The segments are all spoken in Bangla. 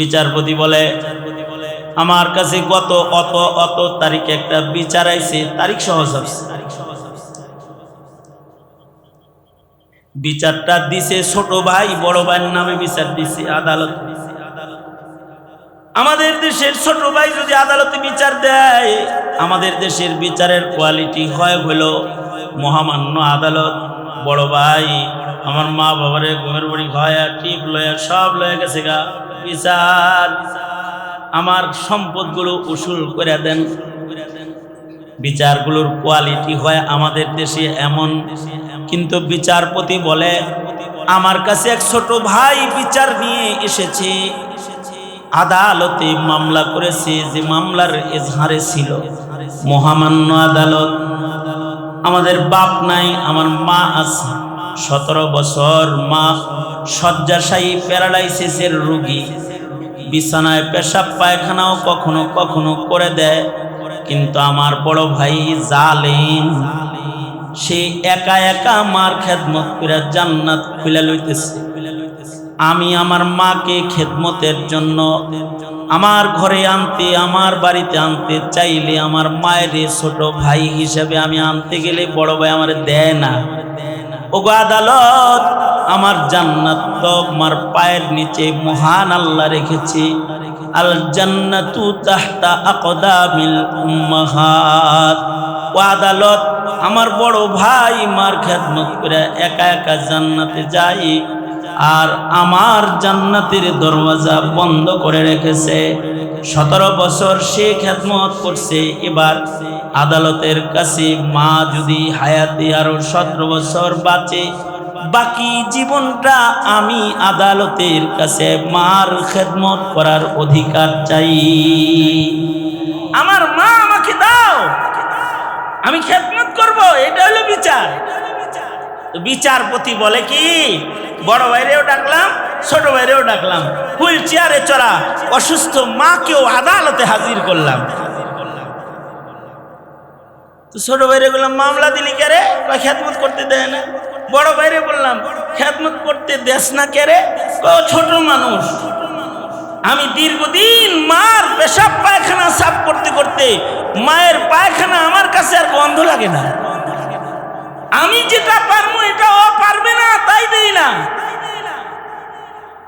বিচারপতি বলে, আমার কাছে গত অত অত তারিখে একটা বিচার আইছে, তারিখ সহজ বিচারটা দিছে ছোট ভাই, বড় ভাইয়ের নামে বিচার দিছে আদালত। আমাদের দেশের ছোট ভাই যদি আদালতে বিচার দেয়, আমাদের দেশের বিচারের কোয়ালিটি হয় হলো মহামান্য আদালত। বড় ভাই, আমার মা বাবারে ঘুমের বাড়ি খাওয়া টিপ লয়া সব লয়ে গেছে গা। বিচার, আমার সম্পদগুলো উসুল করে দেন। বিচারগুলোর কোয়ালিটি হয় আমাদের দেশে এমন। কিন্তু বিচারপতি বলে, আমার কাছে এক ছোট ভাই বিচার নিয়ে এসেছে। আদালতে মামলা করেছে যে মামলার এজহারে ছিল। মহামান্য আদালত আমাদের বাপ নাই, আমার মা আছে। সতেরো বছর মা শয্যাশায়ী প্যারালাইসিসের রোগী। বিছানায় পেশাব পায়খানাও কখনো কখনো করে দেয়, কিন্তু আমার বড় ভাই জালেন সে একা একা মার খেদমত করে জান্নাত খুলে লইতেছে। আমি আমার মাকে খেদমতের জন্য আমার ঘরে আনতে, আমার বাড়িতে আনতে চাইলে আমার মায়ের ছোট ভাই হিসেবে আমি আনতে গেলে বড় ভাই আমার দেয় না। ওগো আদালত, আমার জান্নাত তো আমার পায়ের নিচে মহান আল্লাহ রেখেছে। আল জান্নাতু তাহতা আকদামিল উম্মাহাত। ও আদালত, আমার বড় ভাই মার খেদমত করে একা একা জান্নাতে যাই আর আমার জান্নাতের দরওয়াজা বন্ধ করে রেখেছে। সতেরো বছর সে খেদমত করছে। এবার আদালতের কাছে মা যদি হায়াতে আরও সতেরো বছর বাঁচে, বাকি জীবনটা আমি আদালতের কাছে মার খেদমত করার অধিকার চাই। আমার মা আমাকে দাও, আমি খেদমত করব, এটা হলো বিচার। বিচারপতি বলে কি, বড় ভাইরেও ডাকলাম, ছোট ভাইরেও ডাকলাম। হুইল চেয়ারে চড়া অসুস্থ মাকেও আদালতে হাজির করলাম। তো ছোট ভাইরে বললাম, মামলা দিলি কে রে? কয়, খেদমত করতে দেয় না। বড় ভাইরে বললাম, খেদমত করতে দেস না কে রে? ছোট মানুষ। আমি দীর্ঘদিন মার পেশাব পায়খানা সাফ করতে করতে, মায়ের পায়খানা আমার কাছে আর গন্ধ লাগে না। আমি যেটা পারব এটা ও পারবে না, তাই দেই না।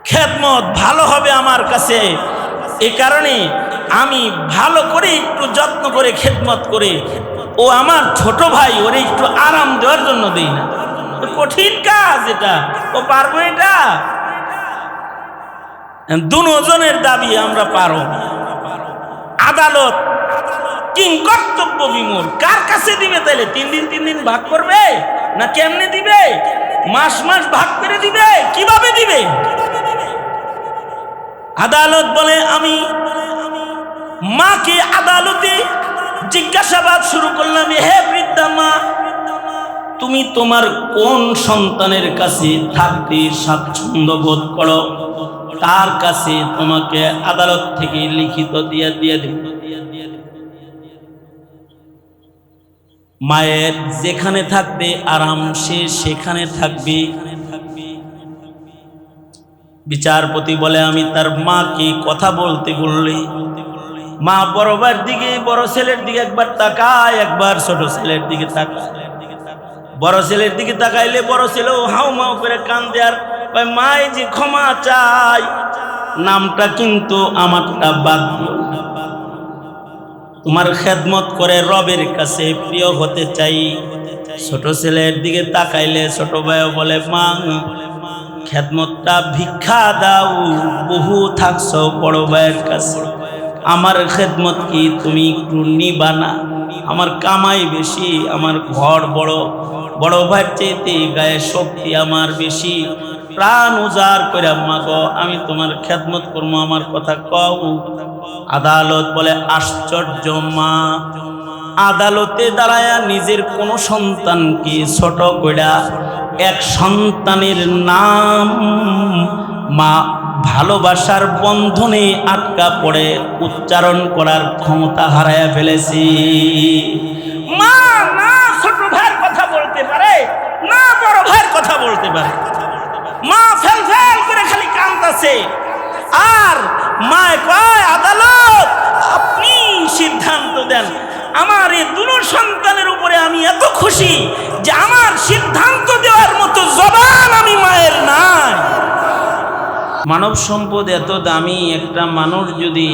খেদমত ভালো হবে আমার কাছে। এ কারণে আমি ভালো করে একটু যত্ন করে খেদমত করে ও আমার ছোট ভাই, ওরে একটু আরাম দেওয়ার জন্য দেই না। কঠিন কাজ এটা। ও পারব এটা? দুজনের দাবি আমরা পারো আদালত কিং কর্তব্য বিমূল। কার কাছে দিবে তাহলে তিন দিন তিন দিন ভাগ করবে? না কেমনে দিবে? মাস মাস ভাগ করে দিবে? কীভাবে দিবে? আদালত বলে, আমি মাকে আদালতে জিজ্ঞাসাবাদ শুরু করলাম, হে বৃদ্ধা মা, তুমি তোমার কোন সন্তানের কাছে থাকতে স্বাচ্ছন্দ্য বোধ করো? তার কাছে তোমাকে আদালত থেকে লিখিত দিয়ে দিয়ে দেব। মায়ের যেখানে থাকবে আরাম, সে সেখানে থাকবে। বিচারপতি বলে, আমি তার মাকে কথা বলতে বললে। মা বড় ভাইয়ের দিকে, বড় ছেলের দিকে একবার তাকায়, একবার ছোট ছেলের দিকে তাকায়। বড় ছেলের দিকে তাকাইলে বড় ছেলেও হাউ মাউ করে কান দেয়ার মাই যে ক্ষমা চাই। নামটা কিন্তু আমারটা বাদ। তোমার খেদমত করে রবের কাছে প্রিয় হতে চাই। ছোট ছেলের দিকে তাকাইলে ছোট ভাইও বলে, মা, খেদমতটা ভিক্ষা দাও। বহু থাকছ বড় ভাইয়ের কাছে। আমার খেদমত কি তুমি একটু নিবা না? আমার কামাই বেশি, আমার ঘর বড়। বড় ভাইয়ের চাইতে গায়ে শক্তি আমার বেশি। প্রাণ উজাড় করে মাগো আমি তোমার খেদমত করব, আমার কথা কও। আদালত বলে, আশ্চর্য, মা। আদালতে দাঁড়ায়া নিজের কোন সন্তানকে ছোট কইরা এক সন্তানের নাম মা ভালোবাসার বন্ধনে আটকা পড়ে উচ্চারণ করার ক্ষমতা হারায়া ফেলেছি। মা না ছোট ভাইয়ের কথা বলতে পারে? না বড় ভাইয়ের কথা বলতে পারে? মা ফেল ফেল করে খালি কাঁদতেছে। আর মায় কয়, আদালত, আপনি সিদ্ধান্ত দেন। আমার এই দুনো সন্তানের উপরে আমি এত খুশি যে আমার সিদ্ধান্ত দেওয়ার মতো জবান আমি মায়ের নাই। মানব সম্পদ এত দামি, একটা মানুষ যদি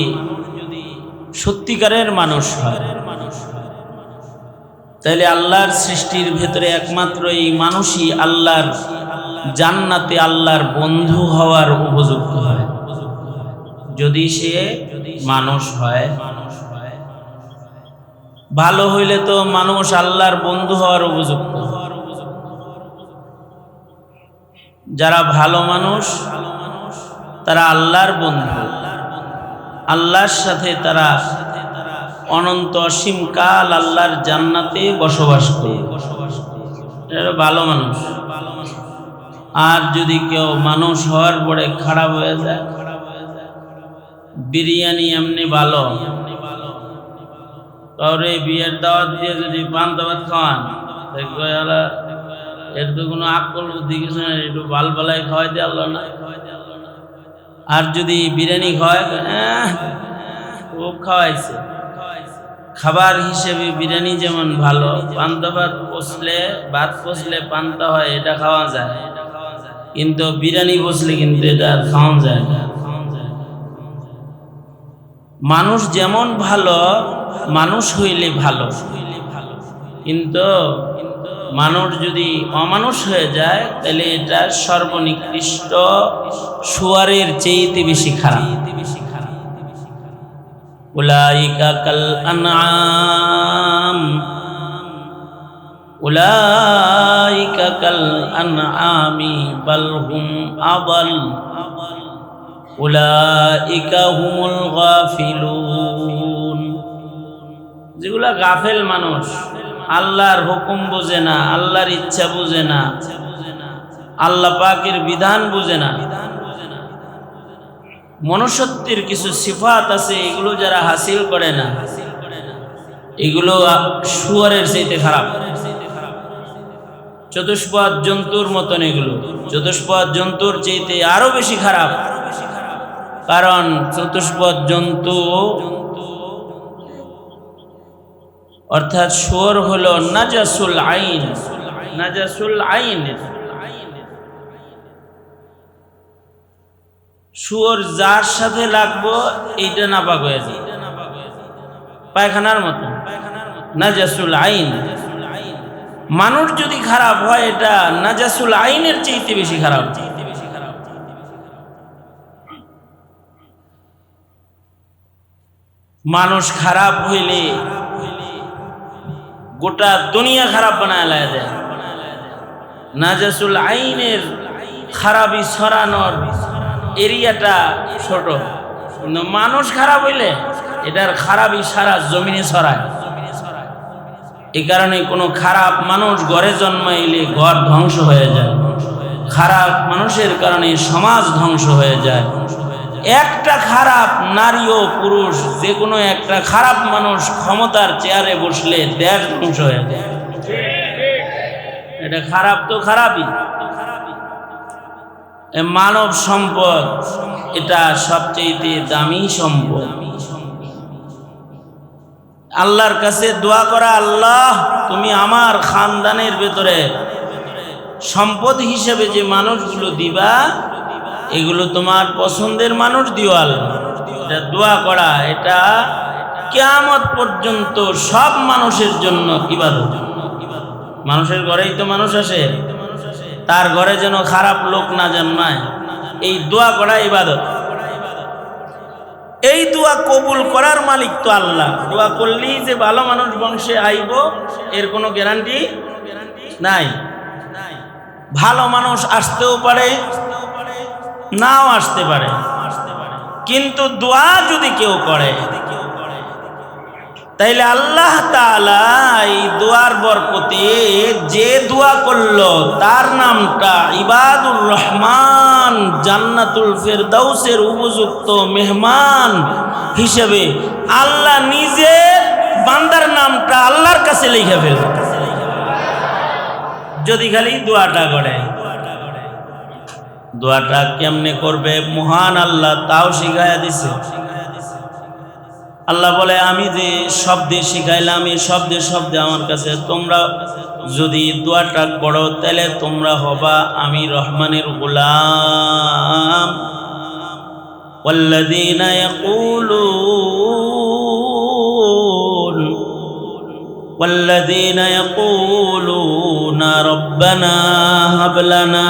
সত্যিকারের মানুষ হয় তাহলে আল্লাহর সৃষ্টির ভেতরে একমাত্র এই মানুষই আল্লাহর জান্নাতে আল্লাহর বন্ধু হওয়ার উপযুক্ত হয়। যদি সে মানুষ হয়। ভালো হইলে তো মানুষ আল্লাহর বন্ধু হওয়ার উপযুক্ত। যারা ভালো মানুষ, তারা আল্লাহর বন্ধু। আল্লাহর সাথে তারা অনন্ত অসীম কাল আল্লাহর জান্নাতে বসবাস করে। এরা ভালো মানুষ। আর যদি কেউ মানুষ হওয়ার পরে খারাপ হয়ে যায়, বিরিয়ানি এমনি ভালো। কাউরে বিয়ের দাওয়াত দিয়ে যদি পান দাওয়াত খাওয়ান এর তো কোনো আকল বুদ্ধি কিছু নেই, একটু বাল বালাই খাওয়াই দিয়ে আল্লাহ না। আর যদি বিরিয়ানি খাওয়ায় খুব খাওয়াইছে। খাবার হিসেবে বিরিয়ানি যেমন ভালো পান্তা ভাত পচলে ভাত পচলে পান্তা হয়, এটা খাওয়া যায়। কিন্তু বিরিয়ানি বসলে কিন্তু এটা আর খাওয়া যায় না। মানুষ যেমন ভালো, মানুষ হইলে ভালো। কিন্তু মানুষ যদি অমানুষ হয়ে যায়, তাহলে এটা সর্বনিকৃষ্ট শুয়ারের চেয়েতে বেশি খারাপ। উলাইকা কাল আনআম। উলাইকা কাল আনআমি বাল হুম আদাল উলাইকা হুমুল গাফিলুন। যেগুলা গাফেল মানুষ, আল্লাহর হুকুম বুঝে না, আল্লাহর ইচ্ছা বুঝে না, আল্লাহ পাকের বিধান বুঝে না। মনুষ্যত্বের কিছু সিফাত আছে, এগুলো যারা হাসিল করে না, এগুলো শুয়ারের চাইতে খারাপ। চতুষ্পদ জন্তুর মতন এগুলো। চতুষ্পদ জন্তুর চাইতে আরও বেশি খারাপ। কারণ চতুষ্পদ জন্তু অর্থাৎ শুয়োর হলো নাজাসুল আইন। নাজাসুল আইন। শুয়োর যার সাথে লাগবো, এইটা নাপাক হয়ে যায়। পায়খানার মতো নাজাসুল আইন। মানুষ যদি খারাপ হয়, এটা নাজাসুল আইনের চাইতে বেশি খারাপ। মানুষ খারাপ হইলে গোটা দুনিয়া খারাপ বানায় দেয়। নাজাসুল আইনের খারাপি ছড়ানোর এরিয়াটা ছোট। মানুষ খারাপ হইলে এটার খারাপই সারা জমিনে ছড়ায়। এই কারণে কোনো খারাপ মানুষ ঘরে জন্মাইলে ঘর ধ্বংস হয়ে যায়। খারাপ মানুষের কারণে সমাজ ধ্বংস হয়ে যায়। একটা খারাপ নারী ও পুরুষ, যে কোনো একটা খারাপ মানুষ ক্ষমতার চেয়ারে বসলে দেশ ধ্বংস হয়ে যায়। এটা খারাপ তো খারাপই। এ মানব সম্পদ, এটা সবচেয়ে দামি সম্পদ। আল্লাহর কাছে দোয়া করা, আল্লাহ, তুমি আমার খানদানের ভেতরে সম্পদ হিসেবে যে মানুষগুলো দিবা, এগুলো তোমার পছন্দের মানুষ দিও আল্লাহ। এটা দোয়া করা, এটা কেয়ামত পর্যন্ত সব মানুষের জন্য ইবাদত। মানুষের ঘরেই তো মানুষ আসে, তার ঘরে যেন খারাপ লোক না জন্মায়, এই দোয়া করা ইবাদত। এই দোয়া কবুল করার মালিক তো আল্লাহ। দোয়া করলেই যে ভালো মানুষ বংশে আইব, এর কোনো গ্যারান্টি নাই। ভালো মানুষ আসতেও পারে, নাও আসতে পারে। কিন্তু দোয়া যদি কেউ করে তাইলে আল্লাহ এই দোয়ার বরকতে যে দোয়া করল, তার নামটা ইবাদুর রহমান, জান্নাতুল ফেরদাউসের উপযুক্ত মেহমান হিসেবে আল্লাহ নিজে বান্দার নামটা আল্লাহর কাছে লিখে ফেল যদি খালি দোয়াটা করে দোয়াটা কেমনে করবে? মহান আল্লাহ তাও শিখাইয়া দিছে। আল্লাহ বলে আমি যে শব্দে শিখাইলাম এই শব্দে শব্দে আমার কাছে তোমরা যদি দোয়াটা করো তাহলে তোমরা হবা আমি রহমানের গোলাম والذين يقولون والذين يقولون ربنا هب لنا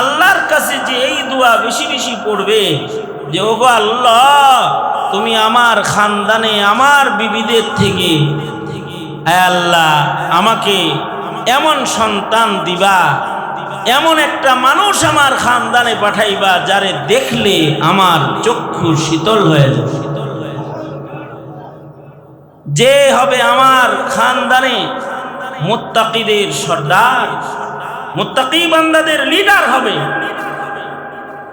আল্লাহর কাছে যে এই দোয়া বেশি বেশি পড়বে, যে ওগো আল্লাহ, তুমি আমার খানদানে, আমার বিবিদের থেকে আল্লাহ, আমাকে এমন সন্তান দিবা, এমন একটা মানুষ আমার খানদানে পাঠাইবা, যারে দেখলে আমার চক্ষু শীতল হয়ে যে হবে আমার খানদানে মোত্তাকিদের সর্দার। মুত্তাকি বান্দাদের লিডার হবে।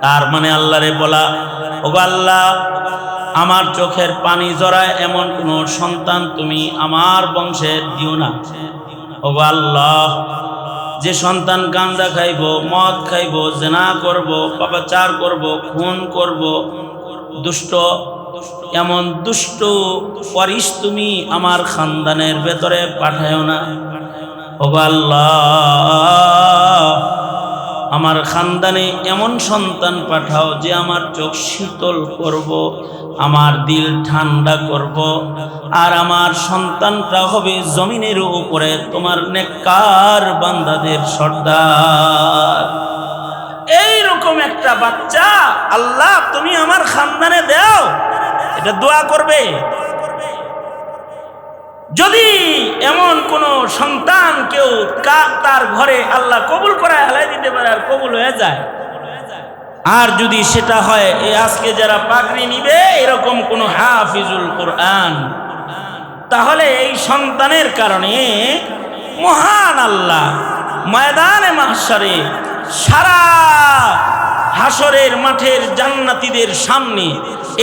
তার মানে আল্লাহরে বলা ও আল্লাহ, আমার চোখের পানি জড়ায় এমন কোন সন্তান তুমি আমার বংশে দিও না। ও আল্লাহ, যে সন্তান গান্দা খাইব, মদ খাইব, জেনা করব, পাপাচার করব, খুন করব, দুষ্ট, এমন দুষ্ট পরিস তুমি আমার খানদানের ভেতরে পাঠায়ও না। ও আল্লাহ আমার খানদানে এমন সন্তান পাঠাও যে আমার চোখ শীতল করব, আমার দিল ঠান্ডা করব, আর আমার সন্তানটা হবে জমিনের উপরে তোমার নেককার বান্দাদের সর্দার। এইরকম একটা বাচ্চা, আল্লাহ তুমি আমার খানদানে দাও, এটা দোয়া করবে। যদি এমন কোন সন্তান কেউ তার ঘরে আল্লাহ কবুল করে হেলাই দিতে পারে আর কবুল হয়ে যায়। আর যদি সেটা হয় এই আজকে যারা পাগড়ি নিবে, এরকম কোন হাফিজুল কোরআন। তাহলে এই সন্তানের কারণে মহান আল্লাহ ময়দানে মাহসারে সারা হাসরের মাঠের জান্নাতিদের সামনে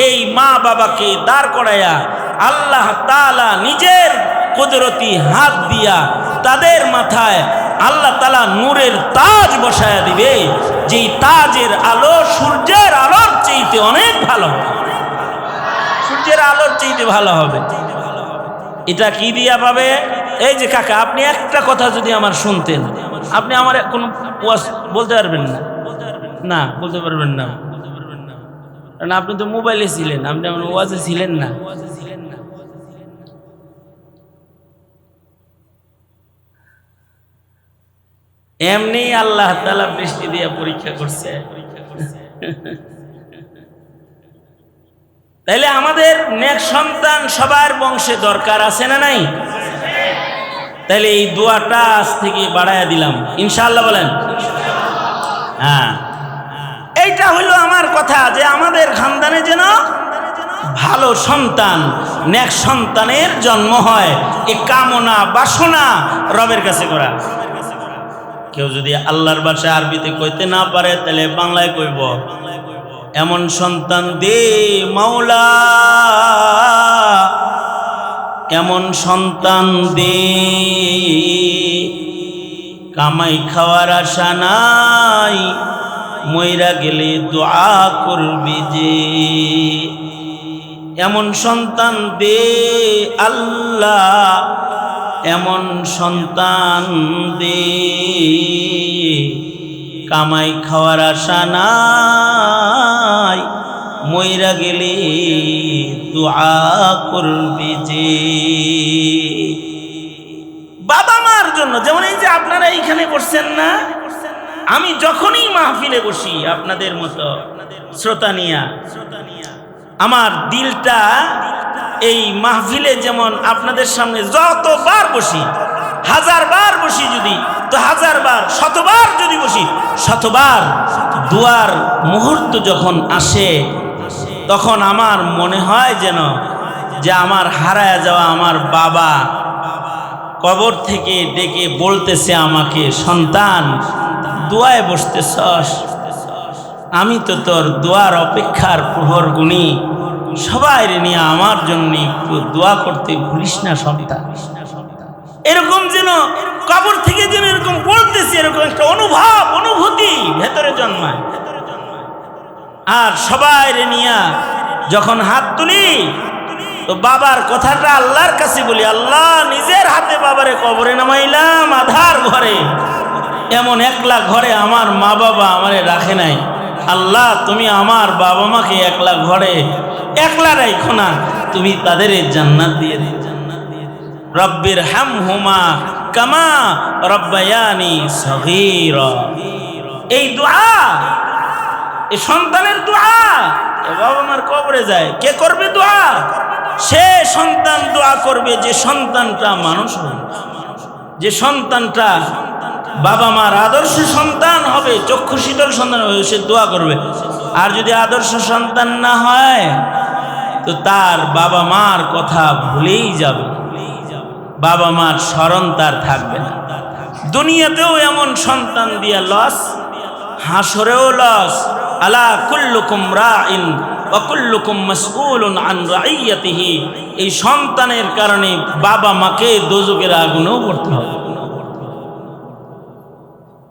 এই মা বাবাকে দাঁড় করাইয়া আল্লাহ তালা নিজের কুদরতি হাত দিয়া তাদের মাথায় আল্লাহ তালা নূরের তাজ বসায়া দিবে, যেই তাজের আলো সূর্যের আলোর চেয়েতে অনেক ভালো সূর্যের আলোর চেয়েতে ভালো হবে। এটা কি দিয়া পাবে? এই যে কাকা, আপনি একটা কথা যদি আমার শুনতেন, আপনি আমার কোনো বলতে পারবেন না? না, বলতে পারবেন না। আপনি তো মোবাইলে ছিলেন, আপনি আমার ওয়াজে ছিলেন না। এমনি আল্লাহ তালা বৃষ্টি দিয়ে পরীক্ষা করছে। তাইলে আমাদের নেক সন্তান সবার বংশে দরকার আছে না নাই? তাইলে এই দোয়াটা আজ থেকে বাড়াইয়া দিলাম। ইনশাল্লাহ বলেন। হ্যাঁ। এইটা হইল আমার কথা যে আমাদের খানদানে যেন ভালো সন্তান, নেক সন্তানের জন্ম হয়। এ কামনা, বাসনা রবের কাছে করা। কেউ যদি আল্লাহর ভাষায় আরবিতে কইতে না পারে, তাহলে বাংলায় কইব। এমন সন্তান দে মাওলা। এমন সন্তান দে। কামাই খাওয়ার আশা নাই, মইরা গেলে দোয়া করবি যে। এমন সন্তান দে আল্লাহ। এমন সন্তান দে কামাই খাওয়ার আশা নাই। মইরা গেলে দোয়া করবি যে। বাবা মার জন্য, যেমন এই যে আপনারা এইখানে বসছেন না, আমি যখনই মাহফিলে বসি আপনাদের মতো, শ্রোতা নিয়া, আমার দিলটা এই মাহফিলে যেমন আপনাদের সামনে যতবার বসি হাজার বার বসি যদি, তো হাজার বার শতবার যদি বসি, শতবার দুয়ার মুহূর্ত যখন আসে, তখন আমার মনে হয় যেন যে আমার হারায় যাওয়া আমার বাবা কবর থেকে ডেকে বলতেছে আমাকে, সন্তান, দোয়ায় বসতে সস আমি তো তোর দোয়ার অপেক্ষার প্রহর গুণী। সবাই নিয়ে আমার জন্য একটু দোয়া করতে ভুলিস না সন্তান। এরকম যেন কবর থেকে যেন এরকম বলতেছে এরকম একটা অনুভব, অনুভূতি ভেতরে জন্মায়। আর সবাই নিয়া যখন হাত তুলি, তো বাবার কথাটা আল্লাহর কাছে বলি, আল্লাহ নিজের হাতে বাবারে কবরে নামাইলাম, আধার ঘরে। এমন একলা ঘরে আমার মা বাবা আমারে রাখে নাই। আল্লাহ, তুমি আমার বাবা মাকে একলা ঘরে একলা রাখো না। তুমি তাদের জান্নাত দিয়ে দিও। রব্বির হাম হুমা কামা রব্বায়ানি সগীর। এই দোয়া, এই সন্তানের দোয়া, এ বাবা মার কবরে যায়। কে করবে দোয়া? সে সন্তান দোয়া করবে যে সন্তানটা মানুষ হবে যে সন্তানটা বাবা মার আদর্শ সন্তান হবে, চক্ষু শীতল সন্তান হবে, সে দোয়া করবে। আর যদি আদর্শ সন্তান না হয়, তো তার বাবা মার কথা ভুলেই যাবে। বাবা মার স্মরণ তার থাকবে না। দুনিয়াতেও এমন সন্তান দিয়া লস, হাসরেও লস। আলা কুল্লুকুম রাইন অকুল্লুকুম মাসউলুন আন রাইয়াতিহি। এই সন্তানের কারণে বাবা মাকে দোজকের আগুনেও পড়তে হবে।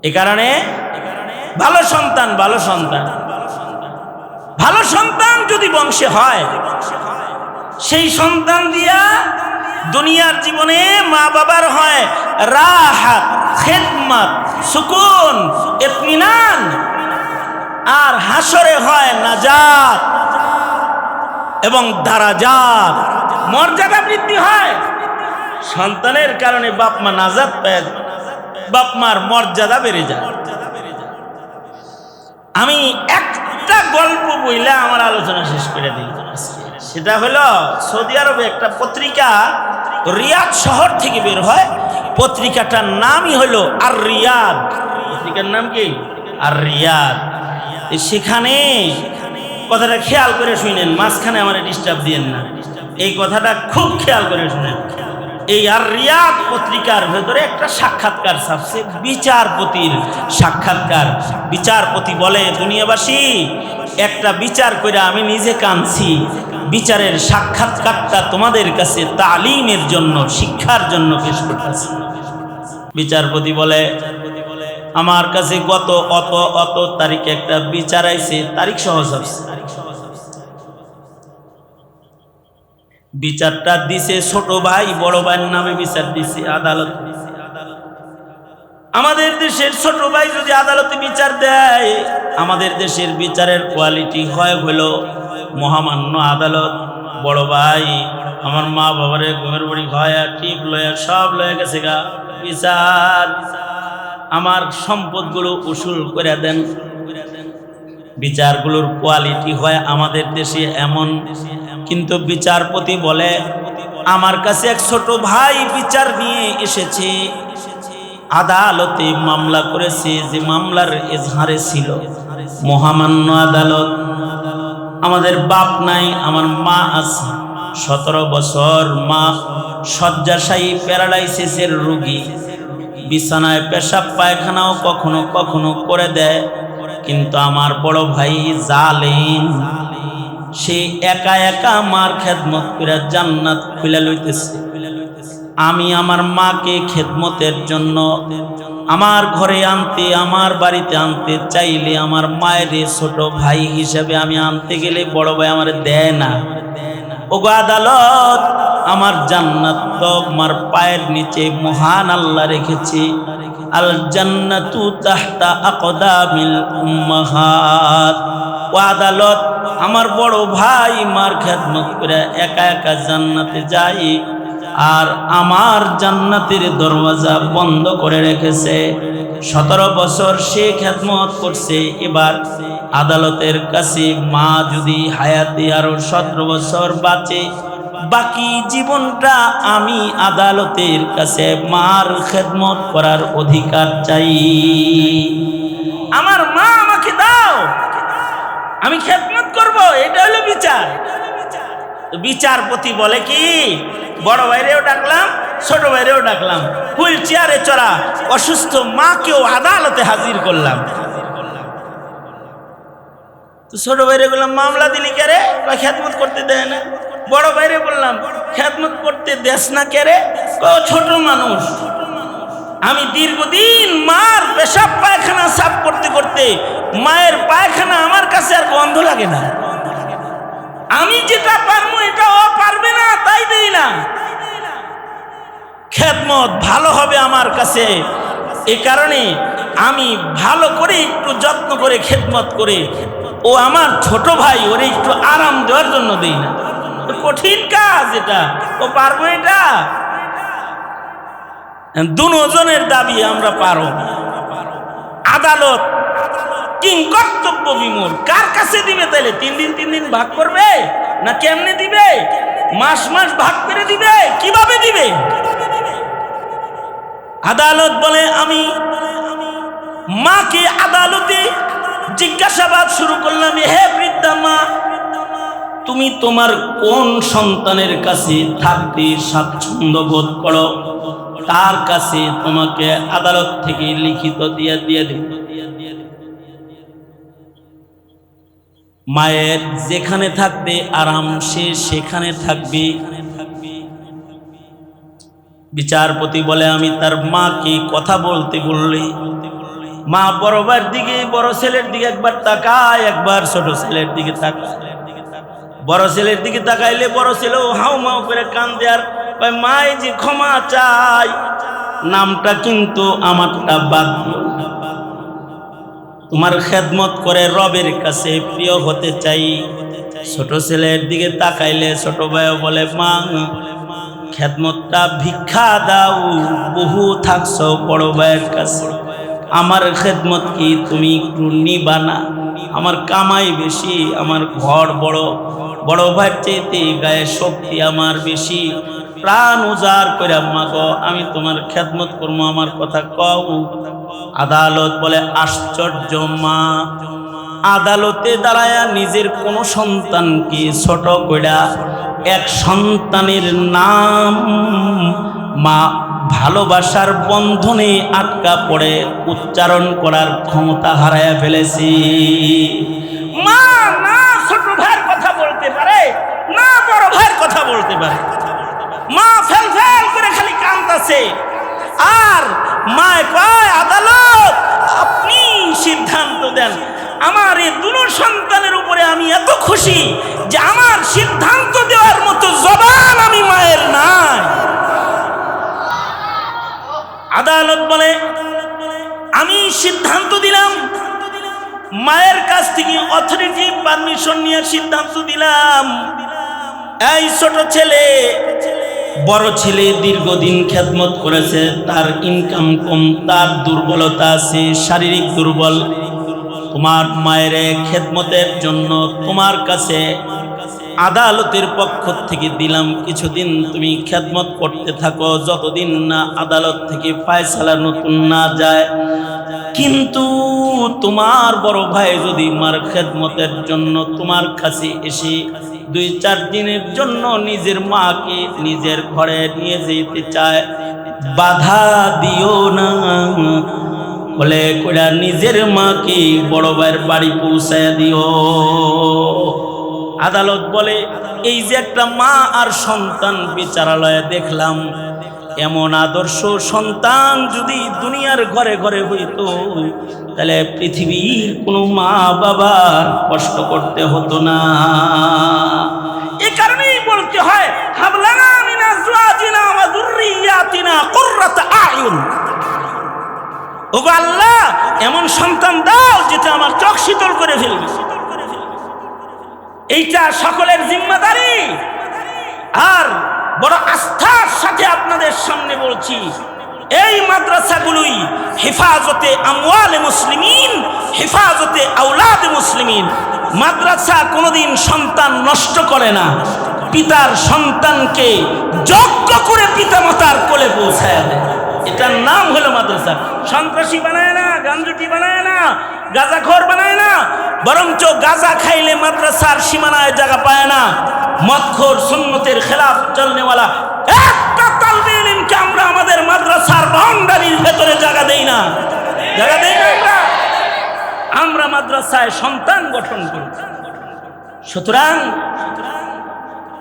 এ কারণে ভালো সন্তান ভালো সন্তান। ভালো সন্তান যদি বংশে হয়, সেই সন্তান দিয়া দুনিয়ার জীবনে মা বাবার হয় রাহাত খেদমত, সুকুন এতমিনান আর হাসরে হয় নাজাত এবং দারাজাত। মর্যাদা বৃদ্ধি হয়। সন্তানের কারণে বাপ মা নাজাত পায় বাপ মার মর্যাদা বেড়ে যায়। আমি একটা গল্প বইলে আমার আলোচনা শেষ করে দিই। সেটা হলো, সৌদি আরবে একটা পত্রিকা রিয়াদ শহর থেকে বের হয়। পত্রিকাটার নামই হলো আর রিয়াদ পত্রিকার নাম কি? আর রিয়াদ সেখানে কথাটা খেয়াল করে শুনেন, মাঝখানে আমার ডিস্টার্ব দিয়েন না। এই কথাটা খুব খেয়াল করে শুনেন। এই আর রিয়াদ পত্রিকার ভেতরে একটা সাক্ষাৎকার ছাপছে, বিচারপতির সাক্ষাৎকার। বিচারপতি বলে, দুনিয়াবাসী, একটা বিচার করে আমি নিজে কাঁদছি। বিচারের সাক্ষাৎকারটা তোমাদের কাছে তালিমের জন্য, শিক্ষার জন্য পেশ করতেছি। বিচারপতি বলে, আমার কাছে গত অত অত তারিখে একটা বিচার আইছে, তারিখ সহজ আছে বিচারটা দিছে ছোট ভাই, বড় ভাইয়ের নামে বিচার দিছে, আদালত। আমাদের দেশের ছোট ভাই যদি আদালতে বিচার দেয়, আমাদের দেশের বিচারের কোয়ালিটি হয় হলো মহামান্য আদালত। বড় ভাই, আমার মা বাবারে ঘুমের বাড়ি হয় টিপ লয়া, সব লয়ে গেছে গা। বিচার। আমার সম্পদগুলো উসুল করে দেন। বিচারগুলোর কোয়ালিটি হয় আমাদের দেশে এমন। কিন্তু বিচারপতি বলে, আমার কাছে এক ছোট ভাই বিচার নিয়ে এসেছে। আদালতে মামলা করেছে যে মামলার এজহারে ছিল। মহামান্য আদালত, আমাদের বাপ নাই, আমার মা আছে। সতেরো বছর মা শয্যাশায়ী প্যারালাইসিসের রুগী। বিছানায় পেশাব পায়খানাও কখনো কখনো করে দেয়। কিন্তু আমার বড় ভাই জালেম। সে একা একা মার খেদমত করে জান্নাত খুলে লইতেছে। আমি আমার মাকে খেদমতের জন্য আমার ঘরে আনতে, আমার বাড়িতে আনতে চাইলে আমার মায়ের ছোট ভাই হিসেবে আমি আনতে গেলে বড় ভাই আমার দেয় না। ওগো আদালত, আমার জান্নাত তো আমার পায়ের নিচে মহান আল্লাহ রেখেছে। আল জান্নাতু তাহতা আকদামিল উম্মাহাত। ও আদালত আমার বড় ভাই মার খেদমত করে একা একা জান্নাতে যাই আর আমার জান্নাতের দরওয়াজা বন্ধ করে রেখেছে। সতেরো বছর সে খেদমত করছে। এবার আদালতের কাছে মা যদি হায়াতে আরও সতেরো বছর বাঁচে, বাকি জীবনটা আমি আদালতের কাছে মার খেদমত করার অধিকার চাই। আমার মা আমি খেদমত করব, এটা হলো বিচার। বিচারপতি বলে কি, বড় ভাইরেও ডাকলাম, ছোট ভাইরেও ডাকলাম, হুইল চেয়ারে চড়া অসুস্থ মাকেও আদালতে হাজির করলাম। তো ছোট ভাইরে বললাম, মামলা দিলি কেরে কয়, খেদমত করতে দেয় না। বড় ভাইরে বললাম, খেদমত করতে দেস না কেরে কয়, ছোট মানুষ। আমি দীর্ঘদিন মার পেশাব পায়খানা সাফ করতে করতে মায়ের পায়খানা আমার কাছে আর গন্ধ লাগে না। আমি যেটা পারব এটা ও পারবে না, তাই দেই না। খেদমত ভালো হবে আমার কাছে। এ কারণে আমি ভালো করে একটু যত্ন করে খেদমত করে ও আমার ছোট ভাই, ওরে একটু আরাম দেওয়ার জন্য দেই না। কঠিন কাজ এটা। ও পারব এটা? দুজনের দাবি আমরা পারো আদালত কিং কর্তব্য বিমূল। কার কাছে দিবে তাহলে তিন দিন তিন দিন ভাগ করবে? না কেমনে দিবে? মাস মাস ভাগ করে দিবে? কীভাবে দিবে? আদালত বলে, আমি মাকে আদালতে জিজ্ঞাসাবাদ শুরু করলাম, হে বৃদ্ধা মা, তুমি তোমার কোন সন্তানের কাছে থাকতে স্বাচ্ছন্দ্য বোধ করো? তার কাছে তোমাকে আদালত থেকে লিখিত দিয়ে দিয়ে দেব। মায়ের যেখানে থাকবে আরাম, সে সেখানে থাকবে। বিচারপতি বলে, আমি তার মাকে কথা বলতে বললি। মা বড়বার দিকে, বড় ছেলের দিকে একবার তাকায়, একবার ছোট ছেলের দিকে তাকায়। বড় ছেলের দিকে তাকাইলে বড় ছেলেও হাউ মাউ করে কান আর কয়, মা এই যে ক্ষমা চাই। নামটা কিন্তু আমারটা বাদ। তোমার খেদমত করে রবের কাছে প্রিয় হতে চাই। ছোট ছেলের দিকে তাকাইলে ছোট ভাই বলে মা খেদমতটা ভিক্ষা দাও। বহু থাকছ বড় ভাইয়ের কাছে। আমার খেদমত কি তুমি একটু নিবা না? আমার কামাই বেশি আমার ঘর বড়। বড় ভাইয়ের চাইতে গায়ে শক্তি আমার বেশি। প্রাণ উজাড় করে মাগো, আমি তোমার খেদমত করব আমার কথা কও। আদালত বলে, আশ্চর্য, মা। আদালতে দাঁড়ায়া নিজের কোন সন্তানকে ছোট কইরা, এক সন্তানের নাম মা ভালোবাসার বন্ধনে আটকা পড়ে উচ্চারণ করার ক্ষমতা হারায়া ফেলেছি। মা না ছোট ভাইয়ের কথা বলতে পারে না বড় ভাইয়ের কথা বলতে পারে। মা ফেল ফেল করে খালি কান্দাছে। আর মা কয় আদালত, আপনি সিদ্ধান্ত দেন। আমার এই দুনো সন্তানের উপরে আমি এত খুশি যে আমার সিদ্ধান্ত দেওয়ার মতো জবান আমি মায়ের নাই। আদালত বলে, আমি সিদ্ধান্ত দিলাম। মায়ের কাছ থেকে অথরিটি পারমিশন নিয়ে সিদ্ধান্ত দিলাম। এই ছোট ছেলে বড় ছেলে দীর্ঘদিন খেদমত করেছে, তার ইনকাম কম, তার দুর্বলতা আছে, শারীরিক দুর্বল। তোমার মায়ের খেদমতের জন্য তোমার কাছে আদালতের পক্ষ থেকে দিলাম, কিছুদিন তুমি খেদমত করতে থাকো, যতদিন না আদালত থেকে ফায়সালা নতুন না যায়। কিন্তু তোমার বড় ভাই যদি মার খেদমতের জন্য তোমার কাছে এসে দুই চার দিনের জন্য নিজের মাকে নিজের ঘরে নিয়ে যেতে চায়। বাধা দিও না। বলে কইরা নিজের মাকে বড় ভাইয়ের বাড়ি পৌঁছায় দিও। আদালত বলে, এই যে একটা মা আর সন্তান বিচারালয়ে দেখলাম এমন আদর্শ সন্তান যদি দুনিয়ার ঘরে ঘরে হইতো, তাহলে পৃথিবীর কোনো মা বাবার কষ্ট করতে হতো না। এ কারণেই বলতে হয়, হাবলানা মিনা জুয়াজিনা ওয়া যুররিয়াতিনা কুররাতা আয়ুন। ওগো আল্লাহ, এমন সন্তান দাও যেটা আমার চোখ শীতল করে ফেলবে। এইটা সকলের জিম্মাদারি। আর বড় আস্থার সাথে আপনাদের সামনে বলছি, এই মাদ্রাসাগুলোই হেফাজতে আমওয়ালে মুসলিমিন, হেফাজতে আউলাদ মুসলিমিন। মাদ্রাসা কোনোদিন সন্তান নষ্ট করে না, পিতার সন্তানকে যজ্ঞ করে পিতামাতার কোলে পৌঁছায় এটার নাম হলো মাদ্রাসা। সন্ত্রাসী বানায় না, গাঞ্জুটি বানায় না, গাঁজাখোর বানায় না, বরঞ্চ গাঁজা খাইলে মাদ্রাসার সীমানায় জায়গা পায় না। মদখোর সুন্নতের খেলাফ চলনেওয়ালা একটা তালবে ইলমকে আমরা আমাদের মাদ্রাসার বাউন্ডারির ভেতরে জায়গা দেই না। জায়গা দেই না আমরা? আমরা মাদ্রাসায় সন্তান গঠন করি। সুতরাং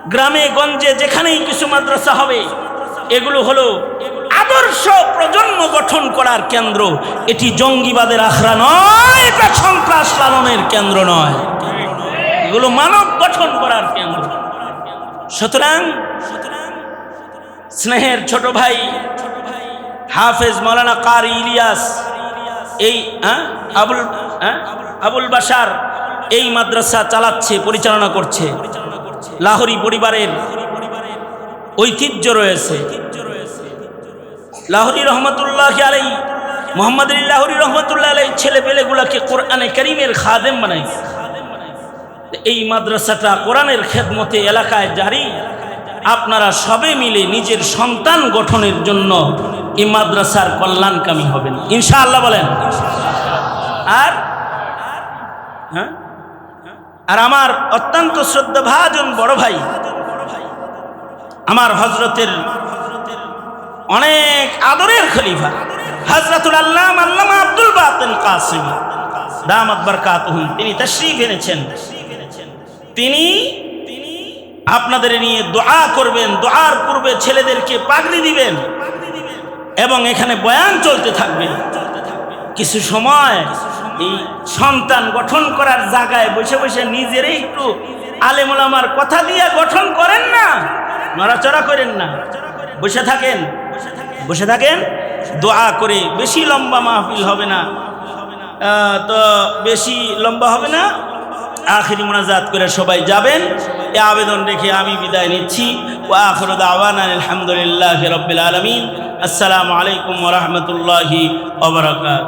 গ্রামে, গঞ্জে, যেখানেই কিছু মাদ্রাসা হবে, এগুলো হলো আদর্শ প্রজন্ম গঠন করার কেন্দ্র। এটি জঙ্গিবাদের আখড়া নয়, এটা সন্ত্রাস লালনের কেন্দ্র নয়। এগুলো মানব গঠন করার কেন্দ্র। সুতরাং স্নেহের ছোট ভাই হাফেজ মৌলানা কারি ইলিয়াস এই হ্যাঁ, আবুল হ্যাঁ, আবুল বাসার এই মাদ্রাসা চালাচ্ছে পরিচালনা করছে। লাহোরি পরিবারের ঐতিহ্য রয়েছে। লাহোরি রহমতুল্লাহ আলাই মোহাম্মদ লাহোরি রহমতুল্লাহ আলাই ছেলে পেলেগুলাকে কোরআনে করিমের খাদেম বানাইছে। এই মাদ্রাসাটা কোরআনের খেদমতে এলাকায় জারি। আপনারা সবে মিলে নিজের সন্তান গঠনের জন্য এই মাদ্রাসার কল্যাণকামী হবেন। ইনশাআল্লাহ বলেন। আর? হ্যাঁ? আর আমার অত্যন্ত শ্রদ্ধাভাজন বড় ভাই, আমার হজরতের অনেক আদরের খলিফা, হজরতুল আল্লাহ আল্লামা আব্দুল বাতেন কাসিম, দামাত বরকাতহুম তিনি তশরিফ এনেছেন। তিনি আপনাদের নিয়ে দোয়া করবেন, দোয়ার পূর্বে ছেলেদেরকে পাগড়ি দিবেন এবং এখানে বয়ান চলতে থাকবে। কিছু সময় এই সন্তান গঠন করার জায়গায় বসে বসে নিজেরই একটু আলেমুলামার কথা দিয়ে গঠন করেন না, নড়াচড়া করেন না। বসে থাকেন বসে থাকেন, দোয়া করে বেশি লম্বা মাহফিল হবে না। তো বেশি লম্বা হবে না? আখিরি মোনাজাত করে সবাই যাবেন। এ আবেদন রেখে আমি বিদায় নিচ্ছি। ও আখর দাওয়ান আলহামদুলিল্লাহ রবিল আলমিন। আসসালামু আলাইকুম রহমতুল্লাহি ওবরাকাত